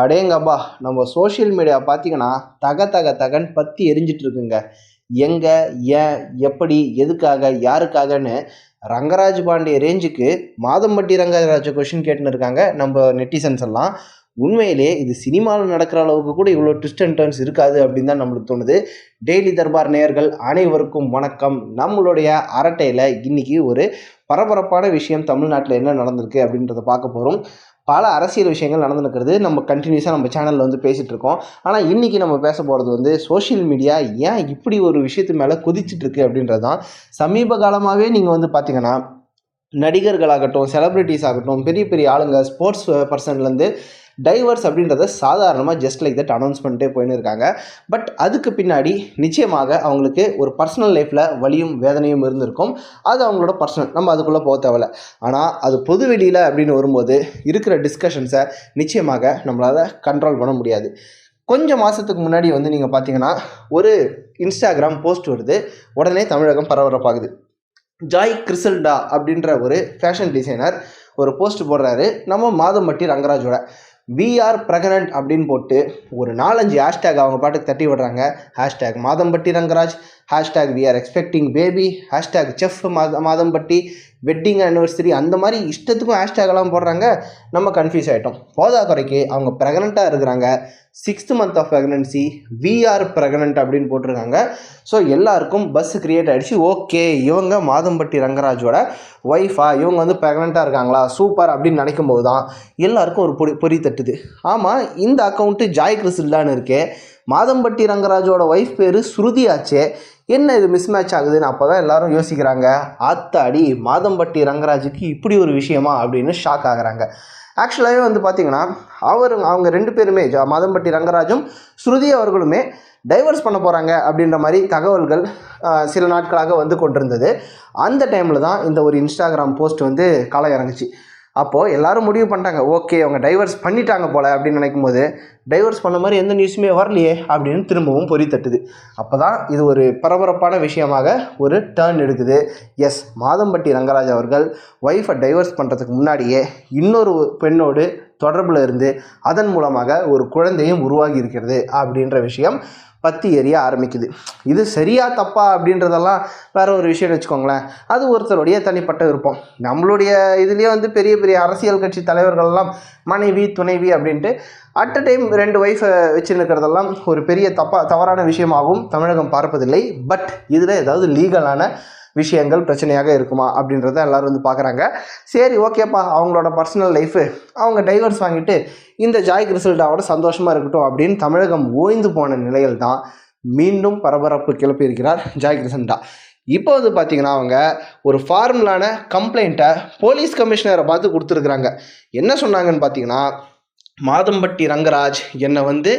அடேங்கப்பா நம்ம social media பார்த்தீங்கன்னா தக தக தகன் பற்றி எரிஞ்சிட்டு இருக்குங்க. எங்கே ஏன் எப்படி எதுக்காக யாருக்காகன்னு ரங்கராஜ் பாண்டிய ரேஞ்சுக்கு மாதம்பட்டி ரங்கராஜ கொஷின் கேட்டுன்னு இருக்காங்க. நம்ம நெட்டிசன்ஸ் எல்லாம். உண்மையிலே இது சினிமாவில் நடக்கிற அளவுக்கு கூட இவ்வளோ ட்விஸ்ட் அண்ட் டர்ன்ஸ் இருக்காது அப்படின்னு தான் நம்மளுக்கு தோணுது. டெய்லி தர்பார் நேயர்கள் அனைவருக்கும் வணக்கம். நம்மளுடைய அரட்டையில் இன்னைக்கு ஒரு பரபரப்பான விஷயம் தமிழ்நாட்டில் என்ன நடந்திருக்கு அப்படின்றத பார்க்க போகிறோம் பல அரசியல் விஷயங்கள் நடந்துருக்கிறது நம்ம கண்டினியூஸாக நம்ம சேனலில் வந்து பேசிகிட்டு இருக்கோம் ஆனால் இன்றைக்கி நம்ம பேச போகிறது வந்து சோஷியல் மீடியா ஏன் இப்படி ஒரு விஷயத்து மேலே குதிச்சிட்டுருக்கு அப்படின்றது தான் சமீப காலமாகவே நீங்கள் வந்து பார்த்தீங்கன்னா நடிகர்களாகட்டும் செலிப்ரிட்டிஸ் ஆகட்டும் பெரிய பெரிய ஆளுங்க ஸ்போர்ட்ஸ் பர்சன்லேருந்து டைவர்ஸ் அப்படின்றத சாதாரணமாக ஜஸ்ட் லைக் தட் அனௌன்ஸ் பண்ணிட்டே போயின்னு இருக்காங்க. பட் அதுக்கு பின்னாடி நிச்சயமாக அவங்களுக்கு ஒரு பர்சனல் லைஃப்பில் வலியும் வேதனையும் இருந்திருக்கும். அது அவங்களோட பர்சனல் நம்ம அதுக்குள்ளே போக தேவையில்ல. ஆனால் அது பொது வெளியில் அப்படின்னு வரும்போது இருக்கிற டிஸ்கஷன்ஸை நிச்சயமாக நம்மளால் கண்ட்ரோல் பண்ண முடியாது. கொஞ்சம் மாதத்துக்கு முன்னாடி வந்து நீங்கள் பார்த்தீங்கன்னா ஒரு இன்ஸ்டாகிராம் போஸ்ட் வருது. உடனே தமிழகம் பரபரப்பாகுது. ஜாய் கிறிசல்டா அப்படின்ற ஒரு ஃபேஷன் டிசைனர் ஒரு போஸ்ட் போடுறாரு. நம்ம மாதம்பட்டி ரங்கராஜோட. விஆர் பிரகனன்ட் அப்படின்னு போட்டு ஒரு நாலஞ்சு ஹேஷ்டேக் அவங்க பாட்டுக்கு தட்டி விடுறாங்க. Hashtag Madhampatti Rangaraj hashtag we are expecting baby hashtag chef மாத மாதம்பட்டி வெட்டிங் ஆனிவர்சரி அந்த மாதிரி இஷ்டத்துக்கும் ஹேஷ்டேக்லாம் போடுறாங்க. நம்ம கன்ஃபியூஸ் ஆகிட்டோம் போதா குறைக்கு அவங்க ப்ரெக்னெண்ட்டாக இருக்கிறாங்க. Sixth month of pregnancy we are pregnant அப்படின்னு போட்டிருக்காங்க. ஸோ எல்லாருக்கும் பஸ் க்ரியேட் ஆகிடுச்சு ஓகே இவங்க மாதம்பட்டி ரங்கராஜோட ஒய்ஃபா இவங்க வந்து ப்ரெக்னெண்ட்டாக இருக்காங்களா? சூப்பர் அப்படின்னு நினைக்கும் போது தான் எல்லாருக்கும் ஒரு பொறி பொறி தட்டுது. ஆமாம் இந்த அக்கௌண்ட்டு ஜாய் கிறிஸ்டான்னு இருக்கே. மாதம்பட்டி ரங்கராஜோட ஒய்ஃப் பேர் ஸ்ருதி ஆச்சே என்ன இது மிஸ் மேட்ச் ஆகுதுன்னு அப்போ தான் எல்லாரும் யோசிக்கிறாங்க. ஆத்தாடி மாதம்பட்டி ரங்கராஜுக்கு இப்படி ஒரு விஷயமா அப்படின்னு ஷாக் ஆகுறாங்க. ஆக்சுவலாகவே வந்து பார்த்தீங்கன்னா அவர் அவங்க ரெண்டு பேருமே மாதம்பட்டி ரங்கராஜும் ஸ்ருதி அவர்களுமே டைவர்ஸ் பண்ண போகிறாங்க அப்படின்ற மாதிரி தகவல்கள் சில நாட்களாக வந்து கொண்டிருந்தது. அந்த டைமில் தான் இந்த ஒரு இன்ஸ்டாகிராம் போஸ்ட் வந்து களை இறங்குச்சு. அப்போது எல்லோரும் முடிவு பண்ணிட்டாங்க ஓகே அவங்க டைவர்ஸ் பண்ணிட்டாங்க போல் அப்படின்னு நினைக்கும் போது டைவர்ஸ் பண்ண மாதிரி எந்த நியூஸுமே வரலையே அப்படின்னு திரும்பவும் பொறி தட்டுது. அப்போ தான் இது ஒரு பரபரப்பான விஷயமாக ஒரு டேர்ன் எடுக்குது. எஸ் மாதம்பட்டி ரங்கராஜ் அவர்கள் ஒய்ஃபை டைவர்ஸ் பண்ணுறதுக்கு முன்னாடியே இன்னொரு பெண்ணோடு தொடர்பில் இருந்து அதன் மூலமாக ஒரு குழந்தையும் உருவாகி இருக்கிறது அப்படின்ற விஷயம் பத்தி எரிய ஆரம்பிக்குது. இது சரியா தப்பா அப்படின்றதெல்லாம் வேற ஒரு விஷயம்னு வச்சுக்கோங்களேன். அது ஒருத்தருடைய தனிப்பட்ட விருப்பம். நம்மளுடைய இதுலேயே வந்து பெரிய பெரிய அரசியல் கட்சி தலைவர்கள்லாம் மனைவி துணைவி அப்படின்ட்டு அட் அ டைம் ரெண்டு ஒய்ஃபை வச்சுருக்கிறதெல்லாம் ஒரு பெரிய தப்பா தவறான விஷயமாகவும் தமிழகம் பார்ப்பதில்லை. பட் இதில் ஏதாவது லீகலான விஷயங்கள் பிரச்சனையாக இருக்குமா அப்படின்றத எல்லோரும் வந்து பார்க்குறாங்க சரி ஓகேப்பா அவங்களோட பர்சனல் லைஃபு அவங்க டைவர்ஸ் வாங்கிட்டு இந்த ஜாய் ரிசல்ட்டாவோட சந்தோஷமாக இருக்கட்டும் அப்படின்னு தமிழகம் ஓய்ந்து போன நிலையில் தான் மீண்டும் பரபரப்பு கிளப்பியிருக்கிறார் ஜாய் கிறிசல்டா இப்போ வந்து பார்த்தீங்கன்னா அவங்க ஒரு ஃபார்மலான கம்ப்ளைண்ட்டை போலீஸ் கமிஷனரை பார்த்து கொடுத்துருக்குறாங்க. என்ன சொன்னாங்கன்னு பார்த்தீங்கன்னா மாதம்பட்டி ரங்கராஜ் என்னை வந்து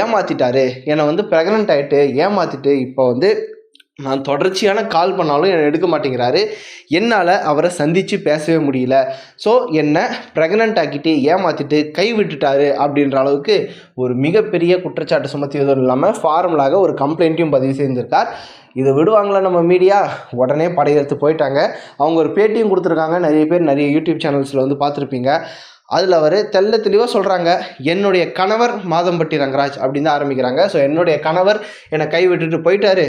ஏமாத்திட்டாரு. என்னை வந்து ப்ரெக்னென்ட் ஆகிட்டு ஏமாத்திட்டு இப்போ வந்து நான் தொடர்ச்சியான கால் பண்ணாலும் என்னை எடுக்க மாட்டேங்கிறாரு. என்னால் அவரை சந்தித்து பேசவே முடியல. ஸோ என்னை ப்ரெக்னென்ட் ஆக்கிட்டு ஏமாற்றிட்டு கை விட்டுட்டாரு அப்படின்ற அளவுக்கு ஒரு மிகப்பெரிய குற்றச்சாட்டு சுமத்தியதும் இல்லாமல் ஃபார்மலாக ஒரு கம்ப்ளைண்ட்டையும் பதிவு செய்திருக்கார் இதை விடுவாங்களா நம்ம மீடியா உடனே படையெடுத்து போயிட்டாங்க. அவங்க ஒரு பேட்டியும் கொடுத்துருக்காங்க. நிறைய பேர் நிறைய யூடியூப் சேனல்ஸில் வந்து பார்த்துருப்பீங்க. அதில் அவர் தெள்ள தெளிவாக சொல்கிறாங்க என்னுடைய கணவர் மாதம்பட்டி ரங்கராஜ் அப்படின்னு தான் ஆரம்பிக்கிறாங்க. ஸோ என்னுடைய கணவர் என்னை கை விட்டுட்டு போயிட்டாரு.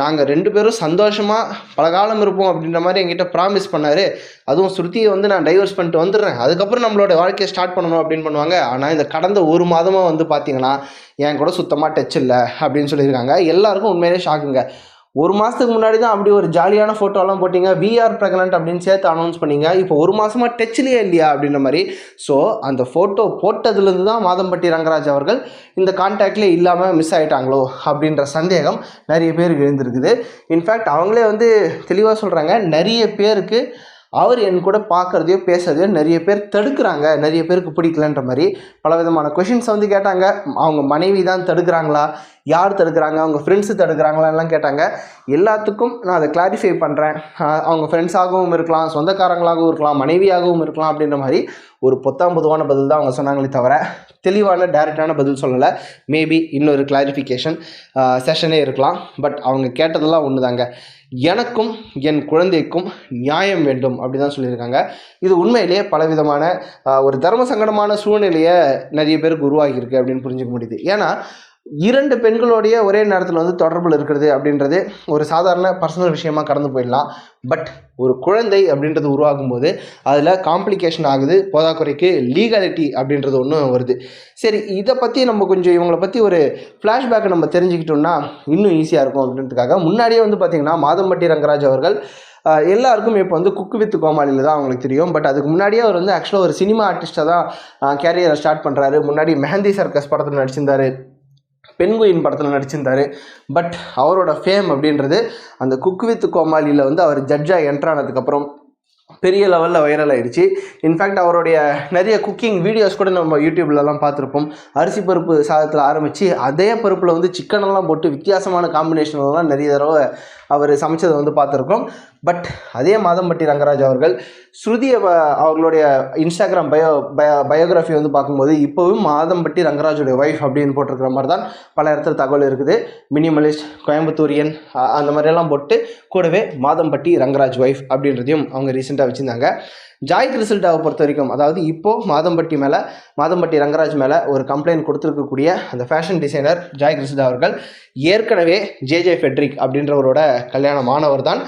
நாங்கள் ரெண்டு பேரும் சந்தோஷமாக பல காலம் இருப்போம் அப்படின்ற மாதிரி எங்கிட்ட ப்ராமிஸ் பண்ணார். அதுவும் ஸ்ருதியை வந்து நான் டைவர்ஸ் பண்ணிட்டு வந்துடுறேன். அதுக்கப்புறம் நம்மளோட வாழ்க்கையை ஸ்டார்ட் பண்ணணும் அப்படின்னு பண்ணுவாங்க. ஆனால் இந்த கடந்த ஒரு மாதமாக வந்து பார்த்தீங்கன்னா என் கூட சுத்தமாக டச் இல்லை அப்படின்னு சொல்லியிருக்காங்க. எல்லாருக்கும் உண்மையிலே ஷாக்குங்க ஒரு மாதத்துக்கு முன்னாடி தான் அப்படி ஒரு ஜாலியான ஃபோட்டோலாம் போட்டிங்க. விஆர் ப்ரெக்னென்ட் அப்படின்னு சேர்த்து அனௌன்ஸ் பண்ணிங்க. இப்போ ஒரு மாதமாக டச்லேயே இல்லையா அப்படின்ற மாதிரி. ஸோ அந்த ஃபோட்டோ போட்டதுலேருந்து தான் மாதம்பட்டி ரங்கராஜ் அவர்கள் இந்த கான்டாக்ட்லேயே இல்லாமல் மிஸ் ஆகிட்டாங்களோ அப்படின்ற சந்தேகம் நிறைய பேருக்கு எழுந்திருக்குது. இன்ஃபேக்ட் அவங்களே வந்து தெளிவாக சொல்கிறாங்க நிறைய பேருக்கு அவர் என் கூட பார்க்குறதையோ பேசுறதையோ நிறைய பேர் தடுக்கிறாங்க. நிறைய பேருக்கு பிடிக்கலன்ற மாதிரி பல விதமான கொஷின்ஸ் வந்து கேட்டாங்க. அவங்க மனைவி தான் தடுக்கிறாங்களா? யார் தடுக்கிறாங்க? அவங்க ஃப்ரெண்ட்ஸு தடுக்கிறாங்களா எல்லாம் கேட்டாங்க. எல்லாத்துக்கும் நான் அதை கிளாரிஃபை பண்ணுறேன் அவங்க ஃப்ரெண்ட்ஸாகவும் இருக்கலாம் சொந்தக்காரங்களாகவும் இருக்கலாம் மனைவியாகவும் இருக்கலாம் அப்படின்ற மாதிரி ஒரு பொத்தாம் பொதுவான பதில் தான் அவங்க சொன்னாங்களே தவிர தெளிவான டைரெக்டான பதில் சொல்லலை. மேபி இன்னொரு கிளாரிஃபிகேஷன் செஷனே இருக்கலாம். பட் அவங்க கேட்டதெல்லாம் ஒன்று தாங்க எனக்கும் என் குழந்தைக்கும் நியாயம் வேண்டும் அப்படி தான் சொல்லியிருக்காங்க. இது உண்மையிலேயே பலவிதமான ஒரு தர்ம சங்கடமான சூழ்நிலையை நிறைய பேருக்கு உருவாகியிருக்கு அப்படின்னு புரிஞ்சுக்க முடியுது. ஏன்னா இரண்டு பெண்களுடைய ஒரே நேரத்தில் வந்து தொடர்பில் இருக்கிறது அப்படின்றது ஒரு சாதாரண பர்சனல் விஷயமா கடந்து போயிடலாம். பட் ஒரு குழந்தை அப்படின்றது உருவாகும் போது அதில் காம்ப்ளிகேஷன் ஆகுது போதாக்குறைக்கு லீகாலிட்டி அப்படின்றது ஒன்றும் வருது. சரி இதை பற்றி நம்ம கொஞ்சம் இவங்களை பற்றி ஒரு ஃப்ளாஷ்பேக்கை நம்ம தெரிஞ்சுக்கிட்டோம்னா இன்னும் ஈஸியாக இருக்கும் அப்படின்றதுக்காக முன்னாடியே வந்து பார்த்திங்கன்னா மாதம்பட்டி ரங்கராஜ் அவர்கள் எல்லாருக்கும் இப்போ வந்து குக்கு வித் கோமாளியில் தான் அவங்களுக்கு தெரியும். பட் அதுக்கு முன்னாடியே அவர் வந்து ஆக்சுவலாக ஒரு சினிமா ஆர்டிஸ்ட்டாக தான் கேரியரை ஸ்டார்ட் பண்ணுறாரு முன்னாடி மெஹந்தி சர்க்கஸ் படத்தில் நடிச்சிருந்தாரு. பெண்குயின் படத்தில் நடிச்சிருந்தாரு. பட் அவரோட ஃபேம் அப்படின்றது அந்த குக் வித் கோமாளியில் வந்து அவர் ஜட்ஜாக என்ட்ரானதுக்கப்புறம் பெரிய லெவலில் வைரல் ஆயிடுச்சு. இன்ஃபேக்ட் அவருடைய நிறைய குக்கிங் வீடியோஸ் கூட நம்ம யூடியூப்லலாம் பார்த்துருப்போம். அரிசி பருப்பு சாதத்தில் ஆரம்பித்து அதே பருப்பில் வந்து சிக்கனெல்லாம் போட்டு வித்தியாசமான காம்பினேஷன்லாம் நிறைய தடவை அவர் சமைச்சதை வந்து பார்த்துருக்கோம் பட் அதே மாதம்பட்டி ரங்கராஜ் அவர்கள் ஸ்ருதியை அவர்களுடைய இன்ஸ்டாகிராம் பயோ பயோ பயோகிராஃபி வந்து பார்க்கும்போது இப்போவும் மாதம்பட்டி ரங்கராஜுடைய ஒய்ஃப் அப்படின்னு போட்டிருக்கிற மாதிரி தான் பல இடத்துல தகவல் இருக்குது. மினிமலிஸ்ட் கோயம்புத்தூரியன் அந்த மாதிரியெல்லாம் போட்டு கூடவே மாதம்பட்டி ரங்கராஜ் ஒய்ஃப் அப்படின்றதையும் அவங்க ரீசெண்டாக வச்சுருந்தாங்க. ஜாய் கிறிசல்டாவை பொறுத்த வரைக்கும் அதாவது இப்போது மாதம்பட்டி மேலே மாதம்பட்டி ரங்கராஜ் மேலே ஒரு கம்ப்ளைண்ட் கொடுத்துருக்கக்கூடிய அந்த ஃபேஷன் டிசைனர் ஜாய் கிறிசல்டா அவர்கள் ஏற்கனவே ஜேஜே ஃபெட்ரிக் அப்படின்றவரோட கல்யாணமானவர் தான்.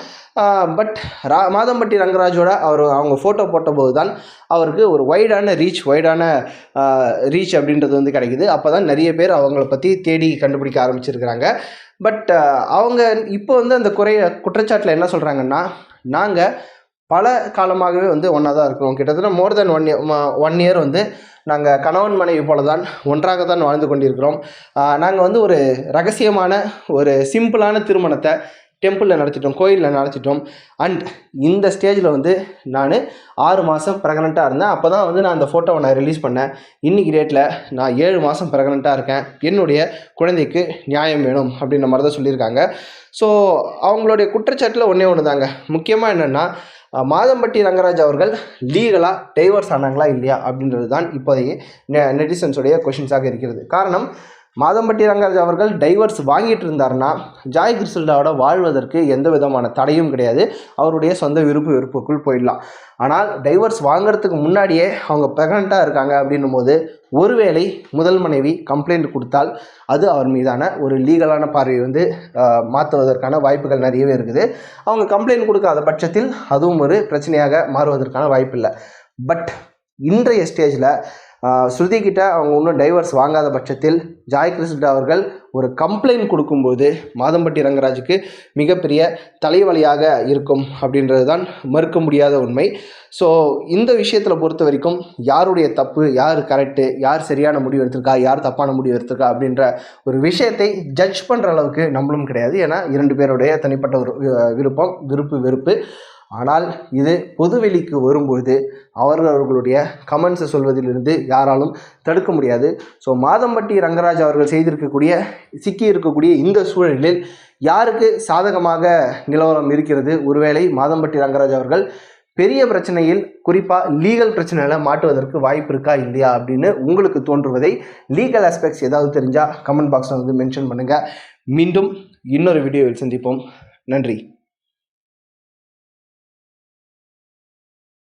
பட் ரா மாதம்பட்டி ரங்கராஜோட அவர் அவங்க ஃபோட்டோ போட்டபோது தான் அவருக்கு ஒரு வைடான ரீச் வைடான ரீச் அப்படின்றது வந்து கிடைக்குது. அப்போ தான் நிறைய பேர் அவங்கள பற்றி தேடி கண்டுபிடிக்க ஆரம்பிச்சிருக்கிறாங்க. பட் அவங்க இப்போ வந்து அந்த குறைய குற்றச்சாட்டில் என்ன சொல்கிறாங்கன்னா நாங்கள் பல காலமாகவே வந்து ஒன்றா தான் இருக்கிறோம். கிட்டத்தட்ட more than one year one year வந்து நாங்கள் கணவன் மனைவி போல தான் ஒன்றாக தான் வாழ்ந்து கொண்டிருக்கிறோம். நாங்கள் வந்து ஒரு ரகசியமான ஒரு சிம்பிளான திருமணத்தை டெம்பிளில் நடத்திட்டோம் கோயிலில் நடத்திட்டோம். அண்ட் இந்த ஸ்டேஜில் வந்து நான் ஆறு மாதம் ப்ரெக்னெண்ட்டாக இருந்தேன். அப்போ தான் வந்து நான் அந்த ஃபோட்டோவை நான் ரிலீஸ் பண்ணேன். இன்றைக்கி டேட்டில் நான் ஏழு மாதம் ப்ரெக்னெண்ட்டாக இருக்கேன். என்னுடைய குழந்தைக்கு நியாயம் வேணும் அப்படின்ற மாதிரி தான் சொல்லியிருக்காங்க. ஸோ அவங்களுடைய குற்றச்சாட்டில் ஒன்றே ஒன்று தாங்க முக்கியமாக என்னென்னா மாதம்பட்டி ரங்கராஜ் அவர்கள் லீகலாக டைவர்ஸ் ஆனாங்களா இல்லையா அப்படின்றது தான் இப்போதைக்கு நெ நெட்டிசன்ஸுடைய கொஷின்ஸாக இருக்கிறது. காரணம் மாதம்பட்டி ரங்கராஜ் அவர்கள் டைவர்ஸ் வாங்கிட்டு இருந்தாருன்னா ஜாய் கிறிஸ்டல்டாவோட வாழ்வதற்கு எந்த விதமான தடையும் கிடையாது. அவருடைய சொந்த விருப்பு விருப்புக்குள் போயிடலாம். ஆனால் டைவர்ஸ் வாங்குறதுக்கு முன்னாடியே அவங்க ப்ரெக்னெண்ட்டாக இருக்காங்க அப்படின்னும் போது ஒருவேளை முதல் மனைவி கம்ப்ளைண்ட் கொடுத்தால் அது அவர் மீதான ஒரு லீகலான பார்வையை வந்து மாற்றுவதற்கான வாய்ப்புகள் நிறையவே இருக்குது. அவங்க கம்ப்ளைண்ட் கொடுக்காத பட்சத்தில் அதுவும் ஒரு பிரச்சனையாக மாறுவதற்கான வாய்ப்பில்லை. பட் இன்றைய ஸ்டேஜில் ஸ்ருதி கிட்ட அவங்க இன்னும் டைவர்ஸ் வாங்காத பட்சத்தில் ஜாய் கிருஷ்ணா அவர்கள் ஒரு கம்ப்ளைண்ட் கொடுக்கும்போது மாதம்பட்டி ரங்கராஜுக்கு மிகப்பெரிய தலைவலியாக இருக்கும் அப்படின்றது தான் மறுக்க முடியாத உண்மை. ஸோ இந்த விஷயத்தில் பொறுத்த வரைக்கும் யாருடைய தப்பு யார் கரெக்டு யார் சரியான முடிவு எடுத்திருக்கா யார் தப்பான முடிவு எடுத்திருக்கா அப்படின்ற ஒரு விஷயத்தை ஜட்ஜ் பண்ணுற அளவுக்கு நம்மளும் கிடையாது. ஏன்னா இரண்டு பேருடைய தனிப்பட்ட ஒரு விருப்பம் விருப்பு வெறுப்பு. ஆனால் இது பொதுவெளிக்கு வரும்போது அவர்கள் அவர்களுடைய கமெண்ட்ஸை சொல்வதிலிருந்து யாராலும் தடுக்க முடியாது. ஸோ மாதம்பட்டி ரங்கராஜ் அவர்கள் செய்திருக்கக்கூடிய சிக்கி இருக்கக்கூடிய இந்த சூழலில் யாருக்கு சாதகமாக நிலவரம் இருக்கிறது? ஒருவேளை மாதம்பட்டி ரங்கராஜ் அவர்கள் பெரிய பிரச்சனையில் குறிப்பாக லீகல் பிரச்சனையில் மாட்டுவதற்கு வாய்ப்பு இருக்கா இல்லையா அப்படின்னு உங்களுக்கு தோன்றுவதை லீகல் ஆஸ்பெக்ட்ஸ் ஏதாவது தெரிஞ்சால் கமெண்ட் பாக்ஸில் வந்து மென்ஷன் பண்ணுங்கள் மீண்டும் இன்னொரு வீடியோவில் சந்திப்போம். நன்றி.